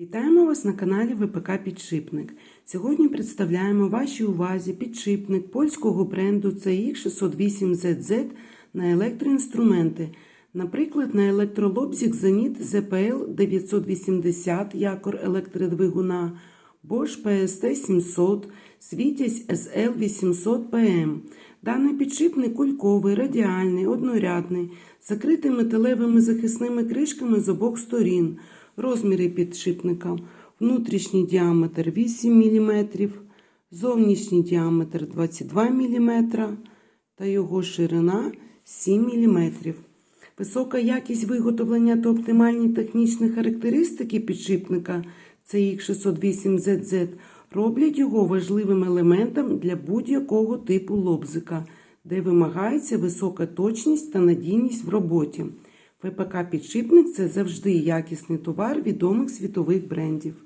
Вітаємо вас на каналі ВПК Підшипник. Сьогодні представляємо вашій увазі підшипник польського бренду CX608ZZ на електроінструменти. Наприклад, на електролобзік Zenit ZPL 980 якор електродвигуна, Bosch PST 700, Світязь SL 800 PM. Даний підшипник кульковий, радіальний, однорядний, закритий металевими захисними кришками з обох сторін. Розміри підшипника. Внутрішній діаметр 8 мм, зовнішній діаметр 22 мм та його ширина 7 мм. Висока якість виготовлення та оптимальні технічні характеристики підшипника CX608ZZ роблять його важливим елементом для будь-якого типу лобзика, де вимагається висока точність та надійність в роботі. ВПК підшипник це завжди якісний товар відомих світових брендів.